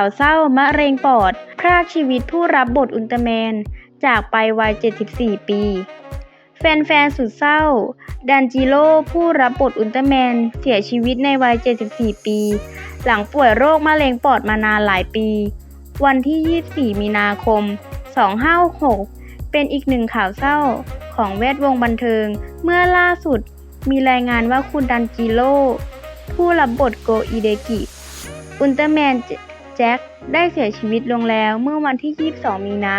ข่าวเศร้ามะเร็งปอด พรากชีวิตผู้รับบทอุลตร้าแมน จากไปวัย 74 ปี แฟนๆ สุดเศร้า ดันจิโร่ผู้รับบทอุลตร้าแมน เสียชีวิตในวัย 74 ปี หลังป่วยโรคมะเร็งปอดมานานหลายปี วันที่ 24 มีนาคม 2566เป็นอีกหนึ่งข่าวเศร้าของแวดวงบันเทิง เมื่อล่าสุดมีรายงานว่าคุณดันจิโร่ผู้รับบทโกอิเดกิอุลตร้าแมน แจ็คได้เสียชีวิตลงแล้วเมื่อวันที่ 22 มีนา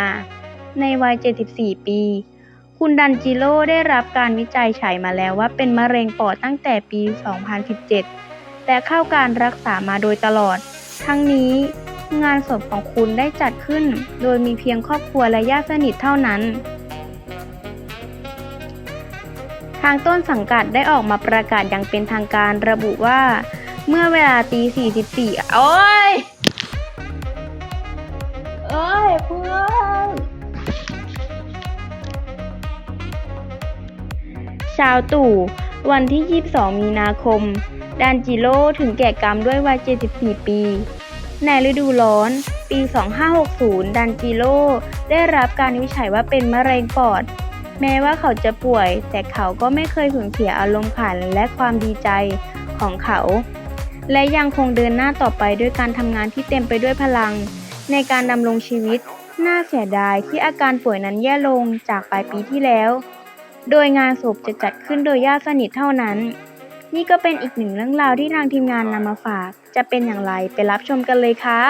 ในวัย 74 ปี คุณดันจิโร่ได้รับการวิจัยฉายมาแล้วว่าเป็นมะเร็งปอดตั้งแต่ปี 2017แต่เข้าการรักษามาโดยตลอด ทั้งนี้งานศพของคุณได้จัดขึ้น โดยมีเพียงครอบครัวและญาติสนิทเท่านั้น ทางต้นสังกัดได้ออกมาประกาศอย่างเป็นทางการระบุว่า เมื่อเวลาตี 44 โอ้ย อ้ยเพื่อนชาวตู่ วันที่ 22 มีนาคมดันจิโร่ถึงแก่กรรมด้วยวัย 74 ปี ในฤดูร้อน ปี 2560 ดันจิโร่ได้รับการวิจัยว่าเป็นมะเร็งปอด แม้ว่าเขาจะป่วย แต่เขาก็ไม่เคยสูญเสียอารมณ์ขันและความดีใจของเขา และยังคงเดินหน้าต่อไปด้วยการทำงานที่เต็มไปด้วยพลัง ในการดำรงชีวิต น่าเสียดายที่อาการป่วยนั้นแย่ลงจากปลายปีที่แล้ว โดยงานศพจะจัดขึ้นโดยญาติสนิทเท่านั้น นี่ก็เป็นอีกหนึ่งเรื่องราวที่ทางทีมงานนำมาฝาก จะเป็นอย่างไรไปรับชมกันเลยค่ะ